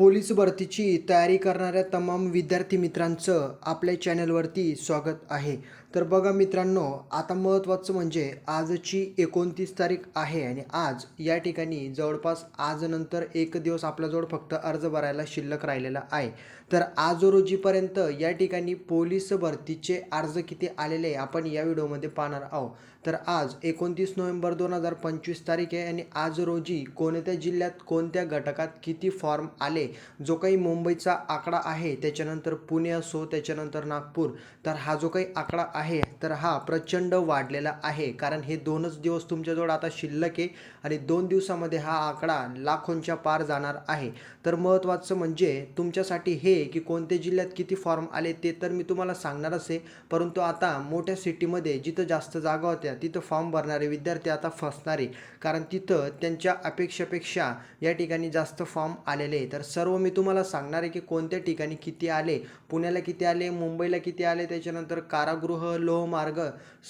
Police भरतीची तयारी करणाऱ्या तमाम विद्यार्थी मित्रांचं आपल्या चॅनलवरती स्वागत आहे. तर बघा मित्रांनो आता महत्त्वाचं म्हणजे आजची एकोणतीस तारीख आहे आणि आज या ठिकाणी जवळपास आज नंतर एक दिवस आपल्याजवळ फक्त अर्ज भरायला शिल्लक राहिलेला आहे. तर आज रोजीपर्यंत या ठिकाणी पोलीस भरतीचे अर्ज किती आलेले आहे आपण या व्हिडिओमध्ये पाहणार आहोत. तर आज एकोणतीस नोव्हेंबर दोन हजार पंचवीस तारीख आहे आणि आज रोजी कोणत्या जिल्ह्यात कोणत्या घटकात किती फॉर्म आले जो काही मुंबईचा आकडा आहे त्याच्यानंतर पुणे असो त्याच्यानंतर नागपूर तर हा जो काही आकडा आहे तर हा प्रचंड वाढलेला आहे. कारण हे दोनच दिवस तुमच्याजवळ आता शिल्लक आहे आणि दोन दिवसामध्ये हा आकडा लाखोंच्या पार जाणार आहे. तर महत्त्वाचं म्हणजे तुमच्यासाठी हे की कोणत्या जिल्ह्यात किती फॉर्म आले ते तर मी तुम्हाला सांगणारच आहे. परंतु आता मोठ्या सिटीमध्ये जिथं जास्त जागा होत्या तिथं फॉर्म भरणारे विद्यार्थी आता फसणारे. कारण तिथं त्यांच्या अपेक्षेपेक्षा या ठिकाणी जास्त फॉर्म आलेले आहे. तर सर्व मी तुम्हाला सांगणार आहे की कोणत्या ठिकाणी किती आले पुण्याला किती आले मुंबईला किती आले त्याच्यानंतर कारागृह लोहमार्ग.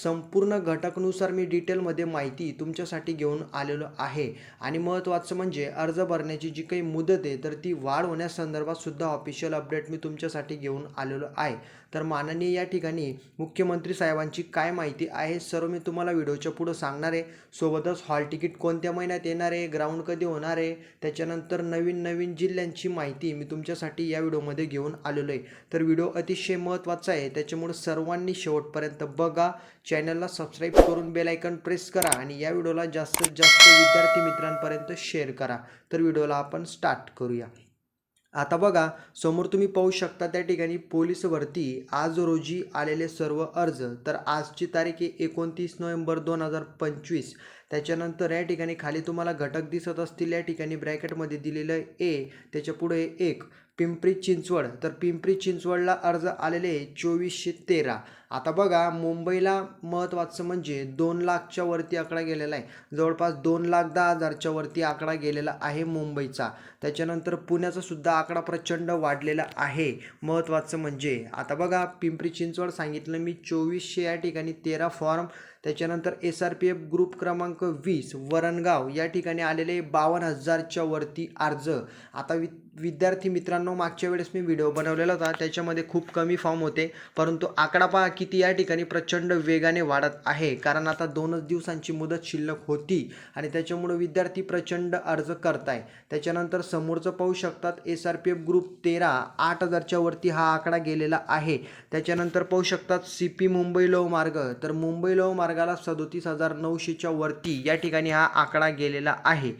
संपूर्ण घटकनुसार मी डिटेलमध्ये माहिती तुमच्यासाठी घेऊन आलेलो आहे. आणि महत्त्वाचं म्हणजे अर्ज भरण्याची जी काही मुदत आहे तर ती वाढ होण्यासंदर्भात सुद्धा ऑफिशियल अपडेट मी तुमच्यासाठी घेऊन आलेलो आहे. तर माननीय या ठिकाणी मुख्यमंत्री साहेबांची काय माहिती आहे सर्व मी तुम्हाला व्हिडिओच्या पुढं सांगणार आहे. सोबतच हॉल तिकीट कोणत्या महिन्यात येणार आहे ग्राउंड कधी होणार आहे त्याच्यानंतर नवीन नवीन जिल्ह्यांची माहिती मी तुमच्यासाठी या व्हिडिओमध्ये घेऊन आलेलो आहे. तर व्हिडिओ अतिशय महत्त्वाचा आहे त्याच्यामुळे सर्वांनी शेवट शेवटपर्यंत बघा चॅनलला सबस्क्राईब करून बेलायकन प्रेस करा आणि या व्हिडिओला जास्तीत जास्त विद्यार्थी मित्रांपर्यंत शेअर करा. तर व्हिडिओला आपण स्टार्ट करूया. आता बघा समोर तुम्ही पाहू शकता त्या ठिकाणी पोलीस भरती आज रोजी आलेले सर्व अर्ज. तर आजची तारीख आहे एकोणतीस नोव्हेंबर दोन हजार पंचवीस. त्याच्यानंतर या ठिकाणी खाली तुम्हाला घटक दिसत असतील. या ठिकाणी ब्रॅकेटमध्ये दिलेलं ए त्याच्या पुढे एक. पिंपरी चिंचवड. तर पिंपरी चिंचवडला अर्ज आलेले चोवीसशे तेरा. आता बघा मुंबईला महत्त्वाचं म्हणजे दोन लाखच्या वरती आकडा गेलेला आहे. जवळपास दोन लाख दहा हजारच्या वरती आकडा गेलेला आहे मुंबईचा. त्याच्यानंतर पुण्याचा सुद्धा आकडा प्रचंड वाढलेला आहे. महत्त्वाचं म्हणजे आता बघा पिंपरी चिंचवड सांगितलं मी चोवीसशे या ठिकाणी तेरा फॉर्म त्याच्यानंतर S R P F group क्रमांक वीस वरणगाव या ठिकाणी आलेले बावन्न हजारच्या वरती अर्ज. आता वि विद्यार्थी मित्रांनो मागच्या वेळेस मी व्हिडिओ बनवलेला होता. त्याच्यामध्ये खूप कमी फॉर्म होते. परंतु आकडा पहा किती या ठिकाणी प्रचंड वेगाने वाढत आहे. कारण आता दोनच दिवसांची मुदत शिल्लक होती आणि त्याच्यामुळे विद्यार्थी प्रचंड अर्ज करताय. त्याच्यानंतर समोरचं पाहू शकतात S R P F group तेरा आठ हजारच्या वरती हा आकडा गेलेला आहे. त्याच्यानंतर पाहू शकतात सी पी मुंबई लोहमार्ग तर मुंबई लोहमार्गाला सदोतीस हजार नऊशेच्या वरती या ठिकाणी हा आकडा गेलेला आहे.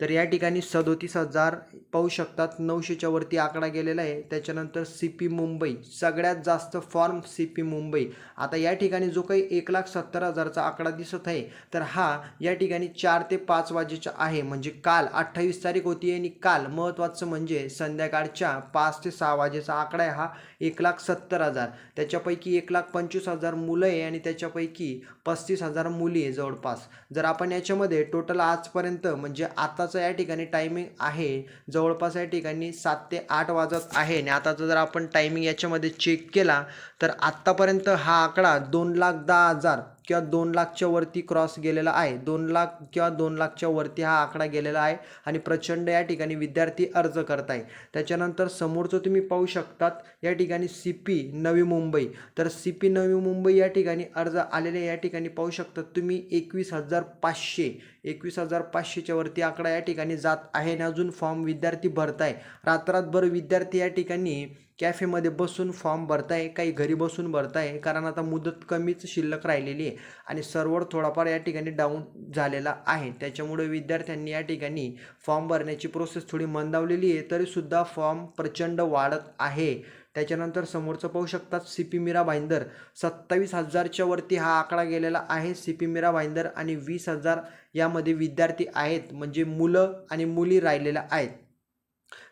तर या ठिकाणी सदोतीस हजार पाहू शकतात. नऊशेच्या वरती आकडा गेलेला आहे. त्याच्यानंतर सी पी मुंबई सगळ्यात जास्त फॉर्म सी पी मुंबई. आता या ठिकाणी जो काही एक लाख सत्तर हजारचा आकडा दिसत आहे तर हा या ठिकाणी चार ते पाच वाजेचा आहे. म्हणजे काल अठ्ठावीस तारीख होती आणि काल महत्त्वाचं म्हणजे संध्याकाळच्या पाच ते सहा वाजेचा आकडा आहे हा एक लाख सत्तर हजार. त्याच्यापैकी एक लाख पंचवीस हजार मुलं आहे आणि त्याच्यापैकी पस्तीस हजार मुली आहे जवळपास. जर आपण याच्यामध्ये टोटल आजपर्यंत म्हणजे आता आताचं या ठिकाणी टायमिंग आहे. जवळपास या ठिकाणी सात ते आठ वाजत आहे. आणि आताचा जर आपण टायमिंग याच्यामध्ये चेक केला तर आत्तापर्यंत हा आकडा दोन लाख दहा हजार किंवा दोन लाखच्या वरती क्रॉस गेलेला आहे. दोन लाख किंवा दोन लाखच्या वरती हा आकडा गेलेला आहे आणि प्रचंड या ठिकाणी विद्यार्थी अर्ज करत आहे त्याच्यानंतर समोरचं तुम्ही पाहू शकतात या ठिकाणी सी पी नवी मुंबई. तर सी पी नवी मुंबई या ठिकाणी अर्ज आलेले या ठिकाणी पाहू शकतात. तुम्ही एकवीस हजार पाचशे एकवीस हजार पाचशेच्या वरती आकडा या ठिकाणी जात आहे आणि अजून फॉर्म विद्यार्थी भरताय रात्रातभर विद्यार्थी या ठिकाणी कॅफेमध्ये बसून फॉर्म भरताय काही घरी बसून भरताय कारण आता मुदत कमीच शिल्लक राहिलेली आहे आणि सर्व्हर थोडाफार या ठिकाणी डाऊन झालेला आहे. त्याच्यामुळे विद्यार्थ्यांनी या ठिकाणी फॉर्म भरण्याची प्रोसेस थोडी मंदावलेली आहे तरीसुद्धा फॉर्म प्रचंड वाढत आहे. त्याच्यानंतर समोरचं पाहू शकतात सी पी मीरा भाईंदर. सत्तावीस हजारच्या वरती हा आकडा गेलेला आहे. सी पी मीरा भाईंदर आणि वीस हजार यामध्ये विद्यार्थी आहेत. म्हणजे मुलं आणि मुली राहिलेल्या आहेत.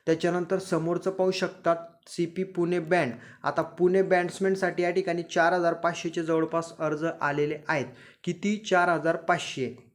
त्याच्यानंतर समोरचं पाहू शकतात सी पी पुणे बँड. आता पुणे बँड्समॅनसाठी या ठिकाणी चार हजार पाचशेचे जवळपास अर्ज आलेले आहेत. किती? चार हजार पाचशे.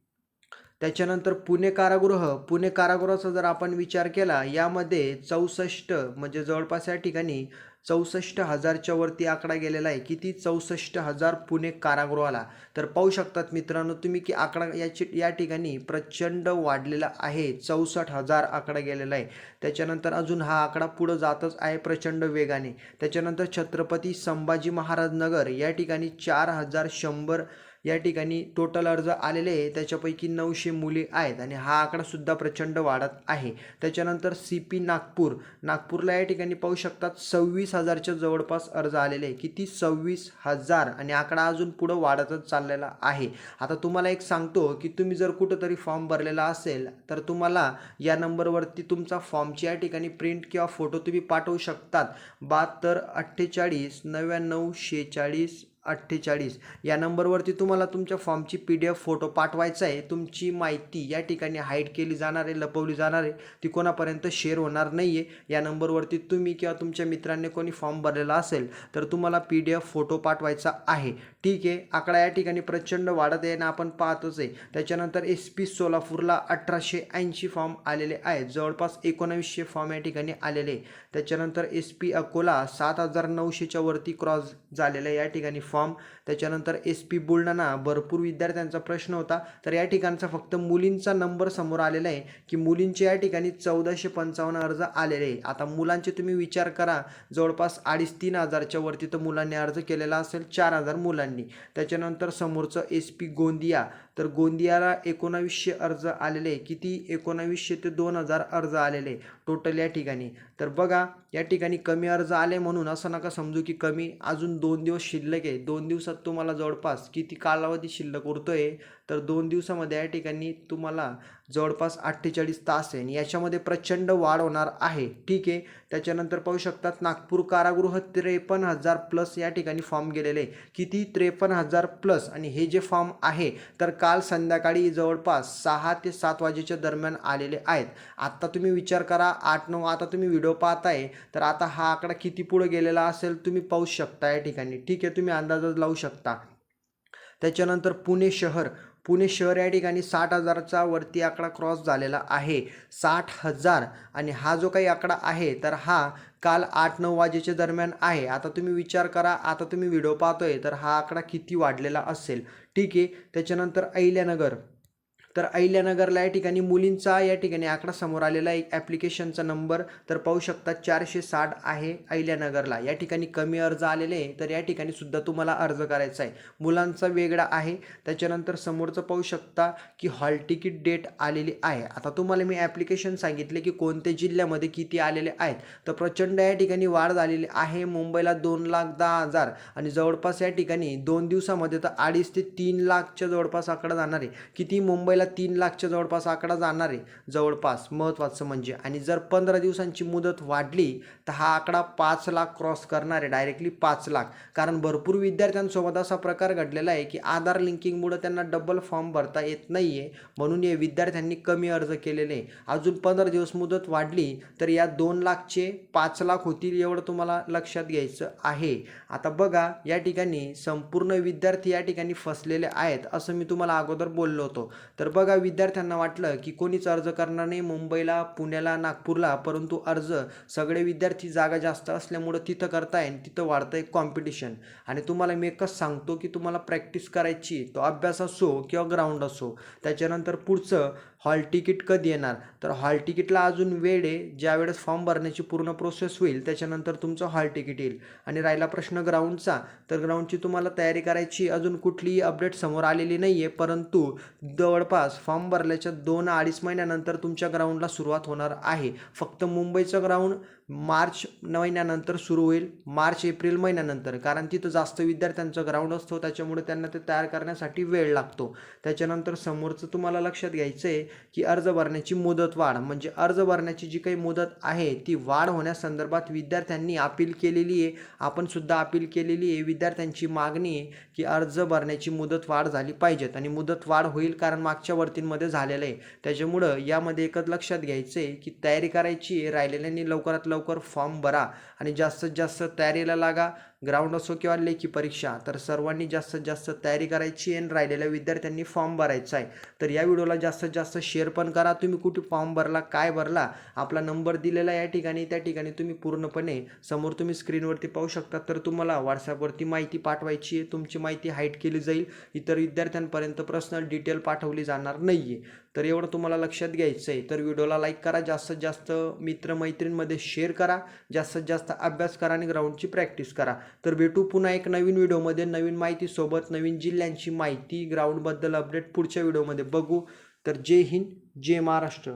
त्याच्यानंतर पुणे कारागृह. पुणे कारागृहाचा जर आपण विचार केला यामध्ये चौसष्ट म्हणजे जवळपास या ठिकाणी चौसष्ट हजारच्या वरती आकडा गेलेला आहे. किती? चौसष्ट हजार पुणे कारागृहाला. तर पाहू शकतात मित्रांनो तुम्ही की आकडा याची या ठिकाणी प्रचंड वाढलेला आहे. चौसष्ट हजार आकडा गेलेला आहे. त्याच्यानंतर अजून हा आकडा पुढं जातच आहे प्रचंड वेगाने. त्याच्यानंतर छत्रपती संभाजी महाराज नगर या ठिकाणी चार हजार शंभर या ठिकाणी टोटल अर्ज आलेले आहे. त्याच्यापैकी नऊशे मुली आहेत आणि हा आकडासुद्धा प्रचंड वाढत आहे. त्याच्यानंतर सी पी नागपूर. नागपूरला या ठिकाणी पाहू शकतात सव्वीस हजारच्या जवळपास अर्ज आलेले आहे. किती? सव्वीस हजार. आणि आकडा अजून पुढं वाढतच चाललेला आहे. आता तुम्हाला एक सांगतो की तुम्ही जर कुठंतरी फॉर्म भरलेला असेल तर तुम्हाला या नंबरवरती तुमचा फॉर्मची या ठिकाणी प्रिंट किंवा फोटो तुम्ही पाठवू शकतात. बहात्तर अठ्ठेचाळीस नव्याण्णव शेहेचाळीस अठ्ठेचाळीस. या नंबरवरती तुम्हाला तुमच्या फॉर्मची पी डी एफ फोटो पाठवायचा आहे. तुमची माहिती या ठिकाणी हाईड केली जाणार आहे लपवली जाणार आहे. ती कोणापर्यंत शेअर होणार नाही आहे या नंबरवरती तुम्ही किंवा तुमच्या मित्रांनी कोणी फॉर्म भरलेला असेल तर तुम्हाला पी डी एफ फोटो पाठवायचा आहे. ठीक आहे? आकडा या ठिकाणी प्रचंड वाढत आहे आणि आपण पाहतोच आहे. त्याच्यानंतर एस पी सोलापूरला अठराशे ऐंशी फॉर्म आलेले आहेत. जवळपास एकोणावीसशे फॉर्म या ठिकाणी आलेले त्याच्यानंतर एस पी अकोला सात हजार नऊशेच्या वरती क्रॉस झालेला आहे या ठिकाणी फॉर्म. त्याच्यानंतर एस पी बुलढाणा भरपूर विद्यार्थ्यांचा प्रश्न होता. तर या ठिकाणचा फक्त मुलींचा नंबर समोर आलेला आहे की मुलींचे या ठिकाणी चौदाशे पंचावन्न अर्ज आलेले आहे. आता मुलांचे तुम्ही विचार करा जवळपास अडीच तीन हजारच्या वरती तर मुलांनी अर्ज केलेला असेल चार हजार मुलांनी. त्याच्यानंतर समोरचं एस पी गोंदिया तर गोंदियाला एकोणावीसशे अर्ज आलेले किती? एकोणावीसशे ते दोन हजार अर्ज आलेले टोटल या ठिकाणी. तर बघा या ठिकाणी कमी अर्ज आले म्हणून असं नका समजू की कमी अजून दोन दिवस शिल्लक आहे. दोन दिवसात तुम्हाला जवळपास किती कालावधी शिल्लक उरतो आहे तर दोन दिवसामध्ये या ठिकाणी तुम्हाला जवळपास अठ्ठेचाळीस तास आहे. आणि याच्यामध्ये प्रचंड वाढ होणार आहे. ठीक आहे. त्याच्यानंतर पाहू शकतात नागपूर कारागृह त्रेपन्न हजार प्लस या ठिकाणी फॉर्म गेलेले किती? त्रेपन्न हजार प्लस. आणि हे जे फॉर्म आहे तर काल संध्याकाळी जवळपास सहा ते सात वाजेच्या दरम्यान आलेले आहेत. आत्ता तुम्ही विचार करा आठ नऊ आता तुम्ही व्हिडिओ पाहताय तर आता हा आकडा किती पुढे गेलेला असेल तुम्ही पाहू शकता या ठिकाणी. ठीक आहे. तुम्ही अंदाजात लावू शकता. त्याच्यानंतर पुणे शहर पुणे शहर या ठिकाणी साठ हजारचा वरती आकडा क्रॉस झालेला आहे. साठ हजार आणि हा जो काही आकडा आहे तर हा काल आठ नऊ वाजेच्या दरम्यान आहे. आता तुम्ही विचार करा आता तुम्ही व्हिडिओ पाहतोय तर हा आकडा किती वाढलेला असेल? ठीक आहे त्याच्यानंतर अहिल्यानगर. तर अहिल्यानगरला या ठिकाणी मुलींचा या ठिकाणी आकडा समोर आलेला एक ॲप्लिकेशनचा नंबर तर पाहू शकता चारशे साठ आहे अहिल्यानगरला. या ठिकाणी कमी अर्ज आलेले आहे. तर या ठिकाणी सुद्धा तुम्हाला अर्ज करायचा आहे. मुलांचा वेगळा आहे. त्याच्यानंतर समोरचं पाहू शकता की हॉल तिकीट डेट आलेली आहे. आता तुम्हाला मी ॲप्लिकेशन सांगितले की कोणत्या जिल्ह्यामध्ये किती आलेले आहेत. तर प्रचंड या ठिकाणी वाढ झालेली आहे. मुंबईला दोन लाख दहा हजार आणि जवळपास या ठिकाणी दोन दिवसामध्ये तर अडीच ते तीन लाखच्या जवळपास आकडा जाणार आहे. किती मुंबईला तीन लाखच्या जवळपास आकडा जाणार आहे. जवळपास महत्त्वाचं म्हणजे. आणि जर पंधरा दिवसांची मुदत वाढली तर हा आकडा पाच लाख क्रॉस करणार आहे. डायरेक्टली पाच लाख. कारण भरपूर विद्यार्थ्यांसोबत असा प्रकार घडलेला आहे की आधार लिंकिंगमुळे त्यांना डबल फॉर्म भरता येत नाही आहे म्हणून या विद्यार्थ्यांनी कमी अर्ज केलेले आहे. अजून पंधरा दिवस मुदत वाढली तर या दोन लाखचे पाच लाख होतील एवढं तुम्हाला लक्षात घ्यायचं आहे. आता बघा या ठिकाणी संपूर्ण विद्यार्थी या ठिकाणी फसलेले आहेत असं मी तुम्हाला अगोदर बोललो होतो. तर बघा विद्यार्थ्यांना वाटलं की कोणीच अर्ज करणार नाही मुंबईला पुण्याला नागपूरला परंतु अर्ज सगळे विद्यार्थी जागा जास्त असल्यामुळं तिथं करताय आणि तिथं वाढतं आहे कॉम्पिटिशन आणि तुम्हाला मी एकच सांगतो की तुम्हाला प्रॅक्टिस करायची तो अभ्यास असो किंवा ग्राउंड असो त्याच्यानंतर पुढचं हॉल तिकीट कधी येणार? तर हॉल तिकीटला अजून वेळ आहे. ज्यावेळेस फॉर्म भरण्याची पूर्ण प्रोसेस होईल त्याच्यानंतर तुमचं हॉल तिकीट येईल. आणि राहिला प्रश्न ग्राउंडचा तर ग्राउंडची तुम्हाला तयारी करायची. अजून कुठलीही अपडेट समोर आलेली नाही आहे परंतु जवळपास फॉर्म भरल्याच्या दोन अडीच महिन्यानंतर तुमच्या ग्राउंडला सुरुवात होणार आहे. फक्त मुंबईचं ग्राउंड मार्च महिन्यानंतर सुरू होईल मार्च एप्रिल महिन्यानंतर. कारण तिथं जास्त विद्यार्थ्यांचं ग्राउंड असतो त्याच्यामुळे त्यांना ते तयार करण्यासाठी वेळ लागतो. त्याच्यानंतर समोरचं तुम्हाला लक्षात घ्यायचं आहे की अर्ज भरण्याची मुदत वाढ. म्हणजे अर्ज भरण्याची जी काही मुदत आहे ती वाढ होण्यासंदर्भात विद्यार्थ्यांनी अपील केलेली आहे. आपण सुद्धा अपील केलेली आहे. विद्यार्थ्यांची मागणी आहे की अर्ज भरण्याची मुदत वाढ झाली पाहिजेत. आणि मुदत वाढ होईल कारण मागच्या वर्तींमध्ये झालेलं आहे. त्याच्यामुळं यामध्ये एकच लक्षात घ्यायचं आहे की तयारी करायची राहिलेल्यांनी लवकरात लवकर फॉर्म भरा आणि जास्तीत जास्त तयारीला लागा. ग्राउंड असो किंवा लेखी परीक्षा तर सर्वांनी जास्तीत जास्त तयारी करायची आणि राहिलेल्या विद्यार्थ्यांनी फॉर्म भरायचा आहे. तर या व्हिडिओला जास्तीत जास्त शेअर पण करा. तुम्ही कुठे फॉर्म भरला काय भरला आपला नंबर दिलेला या ठिकाणी त्या ठिकाणी तुम्ही पूर्णपणे समोर तुम्ही स्क्रीनवरती पाहू शकता. तर तुम्हाला व्हॉट्सॲपवरती माहिती पाठवायची आहे. तुमची माहिती हाईट केली जाईल. इतर विद्यार्थ्यांपर्यंत पर्सनल डिटेल पाठवली जाणार नाही आहे तर एवढं तुम्हाला लक्षात घ्यायचं आहे तर व्हिडिओला लाईक करा. जास्तीत जास्त मित्रमैत्रींमध्ये शेअर करा. जास्तीत जास्त अभ्यास करा आणि ग्राउंडची प्रॅक्टिस करा. तर भेटू पुन्हा एक नवीन व्हिडिओमध्ये नवीन माहितीसोबत नवीन जिल्ह्यांची माहिती ग्राउंडबद्दल अपडेट पुढच्या व्हिडिओमध्ये बघू. तर जय हिंद जय महाराष्ट्र.